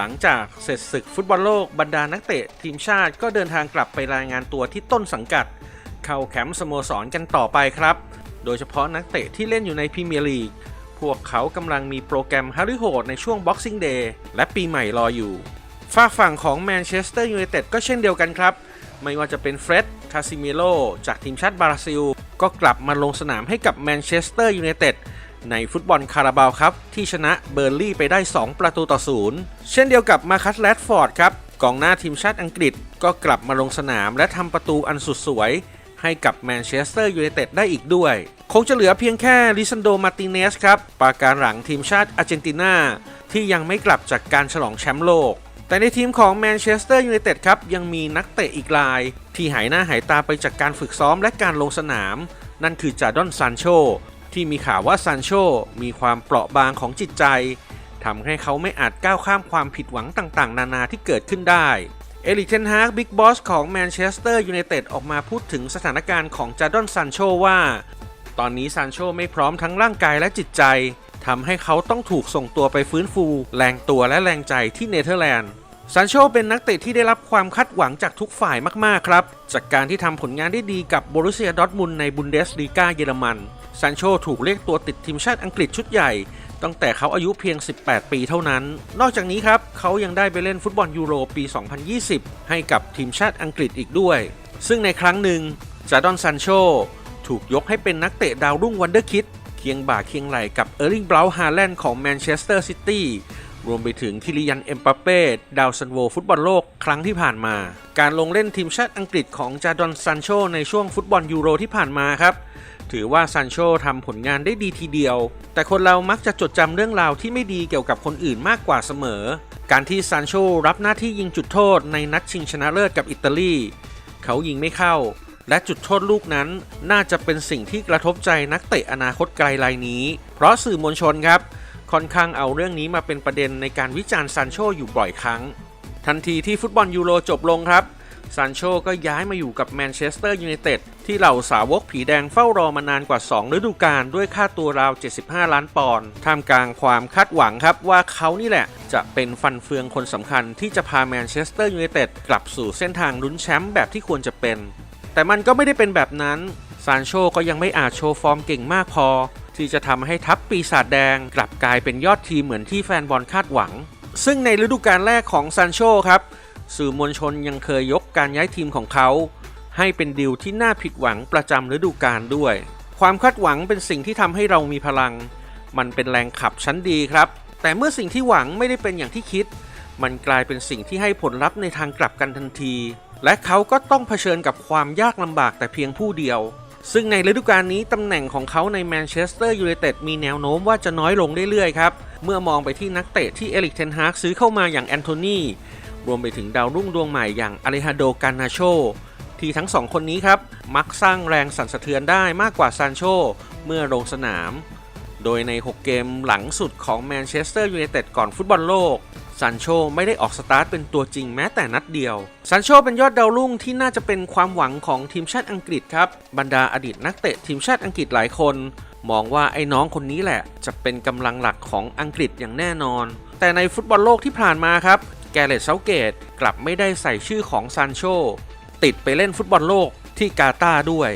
หลังจากเสร็จศึกฟุตบอลโลกบรรดานักเตะทีมชาติก็เดินทางกลับไปรายงานตัวที่ต้นสังกัด เข้าแคมป์สโมสรกันต่อไปครับ โดยเฉพาะนักเตะที่เล่นอยู่ในพรีเมียร์ลีก พวกเขากำลังมีโปรแกรมฮาริโหดในช่วง Boxing Day และปีใหม่รออยู่ฝากฝั่งของแมนเชสเตอร์ยูไนเต็ดก็เช่นเดียวกันครับ ไม่ว่าจะเป็นเฟร็ด คาซิเมโลจากทีมชาติบราซิล ก็กลับมาลงสนามให้กับแมนเชสเตอร์ยูไนเต็ด ในฟุตบอลคาราบาวครับ ที่ชนะเบอร์ลี่ไปได้ 2 ประตูต่อศูนย์เช่นเดียวกับมาคัสแรดฟอร์ดครับกองหน้าทีมชาติอังกฤษก็กลับมาลงสนามและทำประตูอันสุดสวย ให้กับแมนเชสเตอร์ยูไนเต็ดได้อีกด้วย คงจะเหลือเพียงแค่ลิซันโดมาติเนสครับปราการหลังทีมชาติอาร์เจนตินาที่ยังไม่กลับจากการฉลองแชมป์โลก แต่ในทีมของแมนเชสเตอร์ยูไนเต็ดครับยังมีนักเตะอีกราย ที่หายหน้าหายตาไปจากการฝึกซ้อมและการลงสนาม นั่นคือจาดอนซานโช ที่มีข่าวว่าซานโชมีความเปราะบางของจิตใจทำให้เขาไม่อาจก้าวข้ามความผิดหวังต่างๆ นานาที่เกิดขึ้นได้ เอริกเทนฮากบิ๊กบอสของแมนเชสเตอร์ยูไนเต็ดออกมาพูดถึงสถานการณ์ของจาดอนซานโชว่า ตอนนี้ซานโชไม่พร้อมทั้งร่างกายและจิตใจทำให้เขาต้องถูกส่งตัวไปฟื้นฟู แรงตัวและแรงใจที่เนเธอร์แลนด์ ซานโชเป็นนักเตะที่ได้รับความคาดหวังจากทุกฝ่ายมากๆครับ จากการที่ทำผลงานได้ดีกับบรุเซียดอร์ทมุนในบุนเดสลีกาเยอรมันซานโชถูกเรียกตัวติดทีมชาติอังกฤษชุดใหญ่ ตั้งแต่เขาอายุเพียง 18 ปีเท่านั้น นอกจากนี้ครับ เขายังได้ไปเล่นฟุตบอลยูโรปี 2020 ให้กับทีมชาติอังกฤษอีกด้วย ซึ่งในครั้งหนึ่งจาดอนซานโชถูกยกให้เป็นนักเตะดาวรุ่งวันเดอร์คิดเคียงบ่าเคียงไหลกับเออร์ลิงบราวน์ฮาแลนด์ของแมนเชสเตอร์ซิตี้ รวมไปถึงคิริยันเอ็มปาเป้ดาวซันโวฟุตบอลโลกครั้งที่ผ่านมา การลงเล่นทีมชาติอังกฤษของจาดอนซานโชในช่วงฟุตบอลยูโรที่ผ่านมาครับ ถือว่าซานโชทำผลงานได้ดีทีเดียว แต่คนเรามักจะจดจำเรื่องราวที่ไม่ดีเกี่ยวกับคนอื่นมากกว่าเสมอ การที่ซานโชรับหน้าที่ยิงจุดโทษในนัดชิงชนะเลิศกับอิตาลี เขายิงไม่เข้า และจุดโทษลูกนั้นน่าจะเป็นสิ่งที่กระทบใจนักเตะอนาคตไกลรายนี้ เพราะสื่อมวลชนครับ ค่อนข้างเอาเรื่องนี้มาเป็นประเด็นในการวิจารณ์ซานโชอยู่บ่อยครั้ง ทันทีที่ฟุตบอลยูโรจบลงครับซานโชก็ย้ายมาอยู่กับแมนเชสเตอร์ยูไนเต็ดที่เหล่าสาวกผีแดงเฝ้ารอมานานกว่า 2 ฤดูกาลด้วยค่าตัวราว 75 ล้านปอนด์ท่ามกลางความคาดหวังครับว่าเขานี่แหละ จะเป็นฟันเฟืองคนสำคัญที่จะพาแมนเชสเตอร์ยูไนเต็ดกลับสู่เส้นทางลุ้นแชมป์แบบที่ควรจะเป็น แต่มันก็ไม่ได้เป็นแบบนั้นซานโชก็ยังไม่อาจโชว์ฟอร์มเก่งมากพอ ที่จะทำให้ทัพปีศาจแดงกลับกลายเป็นยอดทีมเหมือนที่แฟนบอลคาดหวัง ซึ่งในฤดูกาลแรกของซานโชครับ สื่อมวลชนยังเคยยกการย้ายทีมของเขา ให้เป็นดีลที่น่าผิดหวังประจำฤดูกาลด้วย ความคาดหวังเป็นสิ่งที่ทำให้เรามีพลัง มันเป็นแรงขับชั้นดีครับ แต่เมื่อสิ่งที่หวังไม่ได้เป็นอย่างที่คิด มันกลายเป็นสิ่งที่ให้ผลลัพธ์ในทางกลับกันทันที และเขาก็ต้องเผชิญกับความยากลำบากแต่เพียงผู้เดียว ซึ่งในฤดูกาลนี้ตำแหน่งของเขาในแมนเชสเตอร์ยูไนเต็ดมีแนวโน้มว่าจะน้อยลงเรื่อยๆครับ เมื่อมองไปที่นักเตะที่เอริกเทนฮากซื้อเข้ามาอย่างแอนโทนีรวมไปถึงดาวรุ่งดวงใหม่อย่างอเลฮาโดกานาโชที่ทั้งสองคนนี้ครับ มักสร้างแรงสั่นสะเทือนได้มากกว่าซานโชเมื่อลงสนาม โดยใน 6 เกมหลังสุดของแมนเชสเตอร์ยูไนเต็ดก่อนฟุตบอลโลกซานโชไม่ได้ออกสตาร์ทเป็นตัวจริงแม้แต่นัดเดียวซานโชเป็นยอดดาวรุ่งที่น่าจะเป็นความหวังของทีมชาติอังกฤษครับ บรรดาอดีตนักเตะทีมชาติอังกฤษหลายคน มองว่าไอ้น้องคนนี้แหละ จะเป็นกำลังหลักของอังกฤษอย่างแน่นอน แต่ในฟุตบอลโลกที่ผ่านมาครับ แกเรตเซาเกตกลับไม่ได้ใส่ชื่อของซานโชติดไปเล่นฟุตบอลโลกที่กาตาร์ด้วย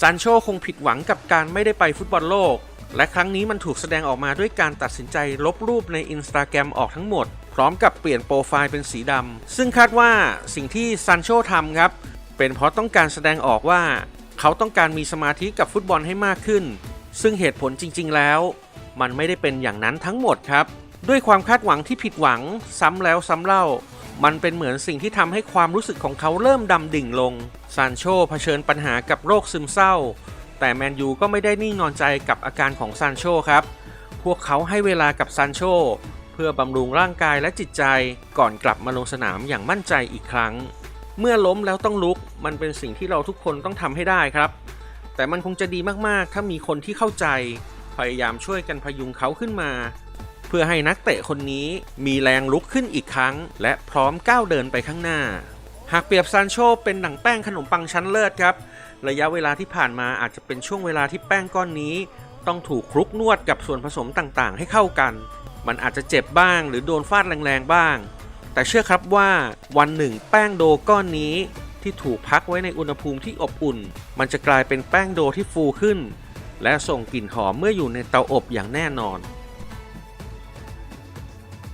ซานโชคงผิดหวังกับการไม่ได้ไปฟุตบอลโลก และครั้งนี้มันถูกแสดงออกมาด้วยการตัดสินใจลบรูปในอินสตาแกรมออกทั้งหมด พร้อมกับเปลี่ยนโปรไฟล์เป็นสีดำ ซึ่งคาดว่าสิ่งที่ซานโชทำครับ เป็นเพราะต้องการแสดงออกว่า เขาต้องการมีสมาธิกับฟุตบอลให้มากขึ้น ซึ่งเหตุผลจริง ๆ แล้ว มันไม่ได้เป็นอย่างนั้นทั้งหมดครับ ด้วยความคาดหวังที่ผิดหวัง ซ้ำแล้วซ้ำเล่า มันเป็นเหมือนสิ่งที่ทำให้ความรู้สึกของเขาเริ่มดำดิ่งลงซานโชเผชิญปัญหากับโรคซึมเศร้า แต่แมนยูก็ไม่ได้นิ่งนอนใจกับอาการของซานโชครับ พวกเขาให้เวลากับซานโชเพื่อบำรุงร่างกายและจิตใจก่อนกลับมาลงสนามอย่างมั่นใจอีกครั้ง เมื่อล้มแล้วต้องลุกมันเป็นสิ่งที่เราทุกคนต้องทำให้ได้ครับ แต่มันคงจะดีมากๆ ถ้ามีคนที่เข้าใจ พยายามช่วยกันพยุงเขาขึ้นมา เพื่อให้นักเตะคนนี้มีแรงลุกขึ้นอีกครั้ง และพร้อมก้าวเดินไปข้างหน้า หากเปรียบซานโชเป็นหนังแป้งขนมปังชั้นเลิศครับ ระยะเวลาที่ผ่านมาอาจจะเป็นช่วงเวลาที่แป้งก้อนนี้ ต้องถูกคลุกนวดกับส่วนผสมต่างๆ ให้เข้ากัน มันอาจจะเจ็บบ้าง หรือโดนฟาดแรงๆบ้าง แต่เชื่อครับว่าวันหนึ่งแป้งโดก้อนนี้ ที่ถูกพักไว้ในอุณหภูมิที่อบอุ่น มันจะกลายเป็นแป้งโดที่ฟูขึ้น และส่งกลิ่นหอมเมื่ออยู่ในเตาอบอย่างแน่นอน